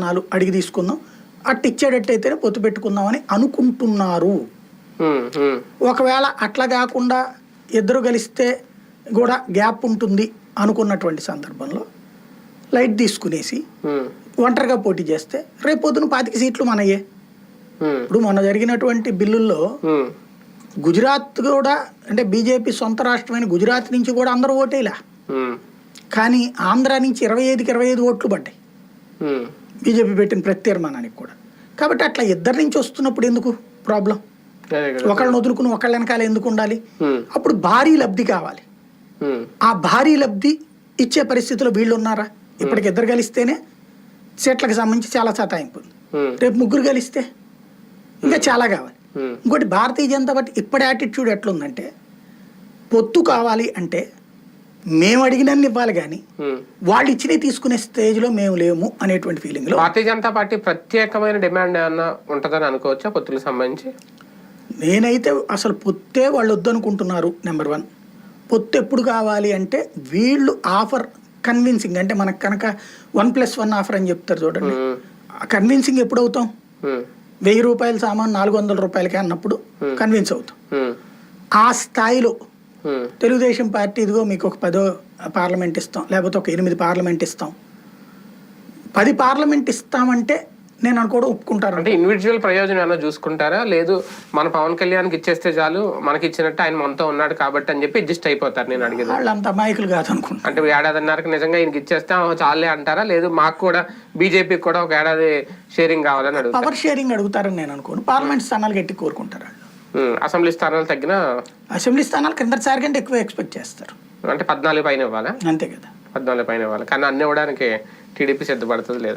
స్థానాలు అడిగి తీసుకుందాం. అట్టు ఇచ్చేటట్టయితేనే పొత్తు పెట్టుకుందామని అనుకుంటున్నారు. ఒకవేళ అట్లా కాకుండా ఇద్దరు కలిస్తే కూడా గ్యాప్ ఉంటుంది అనుకున్నటువంటి సందర్భంలో లైట్ తీసుకునేసి ఒంటరిగా పోటీ చేస్తే రేపు పొద్దున పాతిక సీట్లు మనయ్యే ఉమ్, ఇప్పుడు మొన్న జరిగినటువంటి బిల్లుల్లో గుజరాత్ కూడా అంటే బీజేపీ సొంత రాష్ట్రమైన గుజరాత్ నుంచి కూడా అందరూ ఓటేలా. కానీ ఆంధ్ర నుంచి ఇరవై ఐదుకి ఇరవై ఐదు ఓట్లు పడ్డాయి. బీజేపీ పెట్టిన ప్రత్యర్మానానికి కూడా. కాబట్టి అట్లా ఇద్దరి నుంచి వస్తున్నప్పుడు ఎందుకు ప్రాబ్లం. ఒకళ్ళని వదులుకుని ఒకళ్ళ వెనకాల ఎందుకు ఉండాలి? అప్పుడు భారీ లబ్ధి కావాలి. ఆ భారీ లబ్ధి ఇచ్చే పరిస్థితిలో వీళ్ళు ఉన్నారా? ఇప్పటికి ఇద్దరు కలిస్తేనే సీట్లకు సంబంధించి చాలా సతాయింపు రేపు ముగ్గురు కలిస్తే ఇంకా చాలా కావాలి. ఇంకోటి భారతీయ జనతా పార్టీ ఇప్పటి యాటిట్యూడ్ ఎట్లుందంటే పొత్తు కావాలి అంటే మేము అడిగినన్ని ఇవ్వాలి కానీ. వాళ్ళు ఇచ్చినవి తీసుకునే స్టేజ్లో మేము లేము అనేటువంటి ఫీలింగ్లో భారతీయ జనతా పార్టీ ప్రత్యేకమైన డిమాండ్ ఏమన్నా ఉంటుందని అనుకోవచ్చా పొత్తులకు సంబంధించి? నేనైతే అసలు పొత్తే వాళ్ళు వద్దనుకుంటున్నారు నెంబర్ వన్ పొత్తు ఎప్పుడు కావాలి అంటే వీళ్ళు ఆఫర్ కన్విన్సింగ్ అంటే మనకు కనుక వన్ ప్లస్ వన్ ఆఫర్ అని చెప్తారు చూడండి. కన్విన్సింగ్ ఎప్పుడు అవుతాం? వెయ్యి రూపాయల సామాన్ నాలుగు వందల రూపాయలకి అన్నప్పుడు కన్విన్స్ అవుతాం. ఆ స్థాయిలో తెలుగుదేశం పార్టీ ఇదిగో మీకు ఒక పదో పార్లమెంట్ ఇస్తాం లేకపోతే ఒక ఎనిమిది పార్లమెంట్ ఇస్తాం. పది పార్లమెంట్ ఇస్తామంటే నేను అనుకోవడం ఒప్పుకుంటారు అంటే ఇండివిజువల్ ప్రయోజనం ఏమైనా చూసుకుంటారా? లేదు మన పవన్ కళ్యాణ్కి ఇచ్చేస్తే చాలు మనకి ఇచ్చినట్టు ఆయన మనతో ఉన్నాడు కాబట్టి అని చెప్పి అడ్జస్ట్ అయిపోతారు నేను అడిగేది. వాళ్ళు అంత అమాయకులు కాదనుకుంటున్నారు అంటే ఏడాదిన్నరకు నిజంగా ఈయనకి ఇచ్చేస్తే "ఆ, చాలే అంటారా? లేదు మాకు కూడా బీజేపీకి కూడా ఒక ఏడాది షేరింగ్ కావాలని అడుగుతారు. పవర్ షేరింగ్ అడుగుతారని నేను అనుకోను. పార్లమెంట్ స్థానాలు గట్టి కోరుకుంటారు? అసెంబ్లీ స్థానాలు తగ్గిన అసెంబ్లీ స్థానాలు కిందసారి కంటే ఎక్కువ ఎక్స్పెక్ట్ చేస్తారు. అంటే పద్నాలుగు పైన ఇవ్వాలా? అంతే కదా. పద్నాలుగు పైన ఇవ్వాలి. కానీ అన్ని ఇవ్వడానికి టీడీపీ సిద్ధపడుతుంది లేదు.